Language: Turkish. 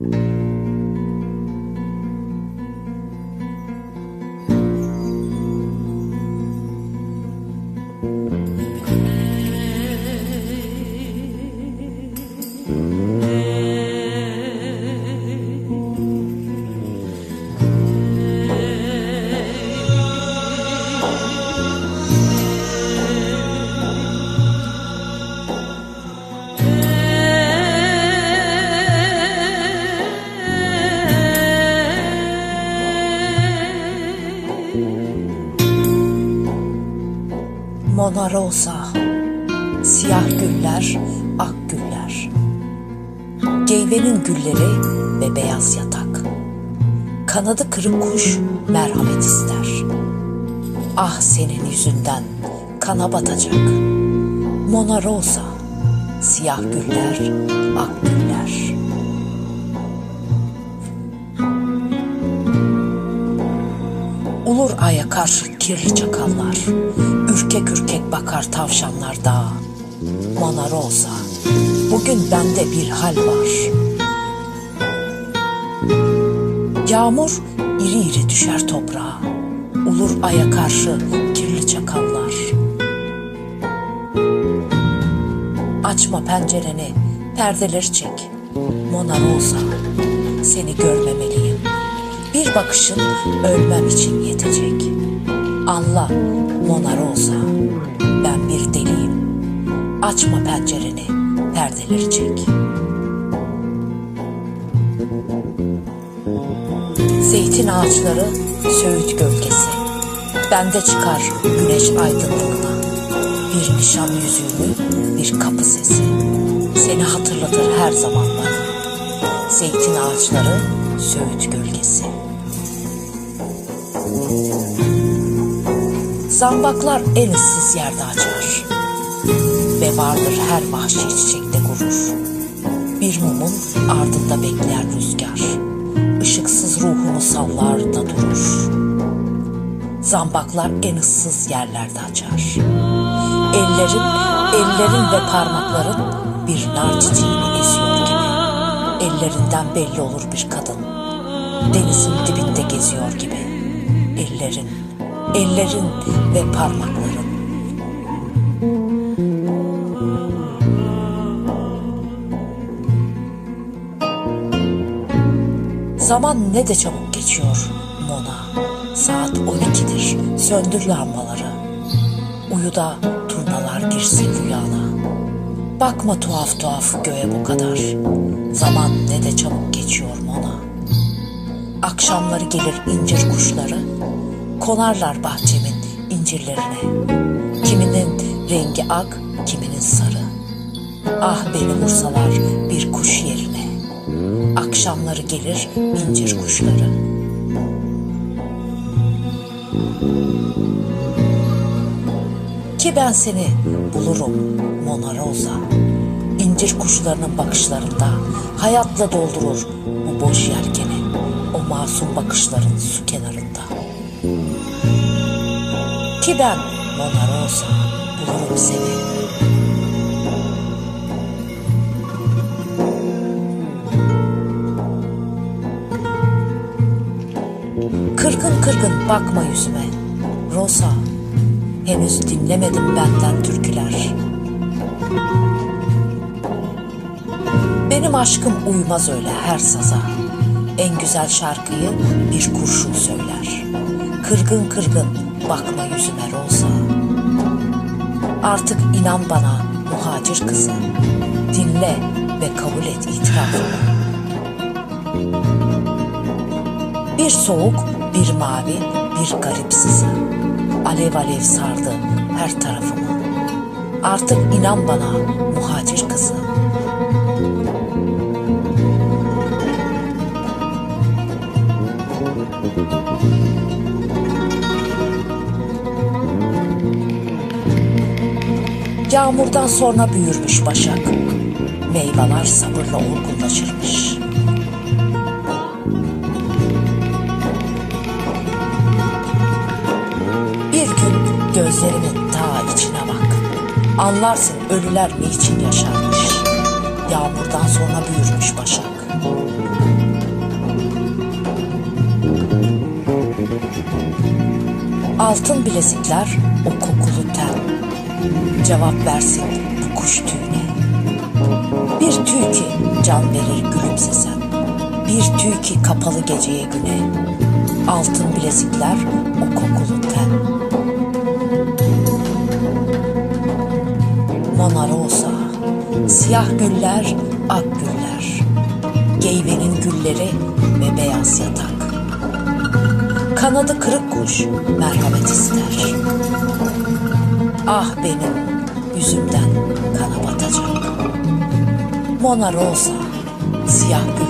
Música Mona Rosa Siyah güller, ak güller. Geyvenin gülleri ve beyaz yatak. Kanadı kırık kuş merhamet ister. Ah senin yüzünden kana batacak. Mona Rosa Siyah güller, ak güller. Ulur aya karşı kirli çakallar, ürkek ürkek bakar tavşanlar dağa. Mona Rosa, bugün bende bir hal var. Yağmur iri iri düşer toprağa, ulur aya karşı kirli çakallar. Açma pencereni, perdeleri çek. Mona Rosa, seni görmemeliyim. Bir bakışın ölmem için yetecek. Anla Mona Açma pencereni, perdeleri çek. Zeytin ağaçları, söğüt gölgesi. Bende çıkar güneş aydınlığına. Bir nişan yüzüğünü, bir kapı sesi. Seni hatırlatır her zaman bana. Zeytin ağaçları, söğüt gölgesi. Zambaklar en ıssız yerde açar. Ve vardır her vahşi çiçekte gurur. Bir mumun ardında bekleyen rüzgar. Işıksız ruhunu sallar da durur. Zambaklar en ıssız yerlerde açar. Ellerin, ellerin ve parmakların bir nar çiçeğini eziyor gibi. Ellerinden belli olur bir kadın. Denizin dibinde geziyor gibi. Ellerin, ellerin ve parmakların. Zaman ne de çabuk geçiyor Mona. Saat 12'dir, söndür lambaları. Uyuda turnalar girsin rüyana. Bakma tuhaf tuhaf göğe bu kadar. Zaman ne de çabuk geçiyor Mona. Akşamları gelir incir kuşları, konarlar bahçemin incirlerine. Kiminin rengi ak, kiminin sarı. Ah beni vursalar bir kuş yerine. Akşamları gelir incir kuşları. Ki ben seni bulurum Mona Rosa. İncir kuşlarının bakışlarında hayatla doldurur bu boş yelkeni. O masum bakışların su kenarında. Ki ben Mona Rosa bulurum seni. Bakma yüzüme. Rosa, henüz dinlemedim benden türküler. Benim aşkım uymaz öyle her saza. En güzel şarkıyı bir kurşun söyler. Kırgın kırgın bakma yüzüme Rosa. Artık inan bana muhacir kızı. Dinle ve kabul et itirafımı. Bir soğuk, bir mavi, bir garip sızı. Alev alev sardı her tarafımı. Artık inan bana muhacir kızı. Yağmurdan sonra büyürmüş başak. Meyveler sabırla olgunlaşırmış. gözlerinin ta içine bak. Anlarsın ölüler niçin yaşarmış. Yağmurdan sonra büyürmüş başak. Altın bilezikler o kokulu ten. Cevap versin bu kuş tüyüne. Bir tüy ki can verir gülümsesen. Bir tüy ki kapalı geceye güne. Altın bilezikler o kokulu siyah güller, ak güller. Geyvenin gülleri ve beyaz yatak. Kanadı kırık kuş merhamet ister. Ah benim yüzümden kana batacak. Mona Rosa, siyah güller,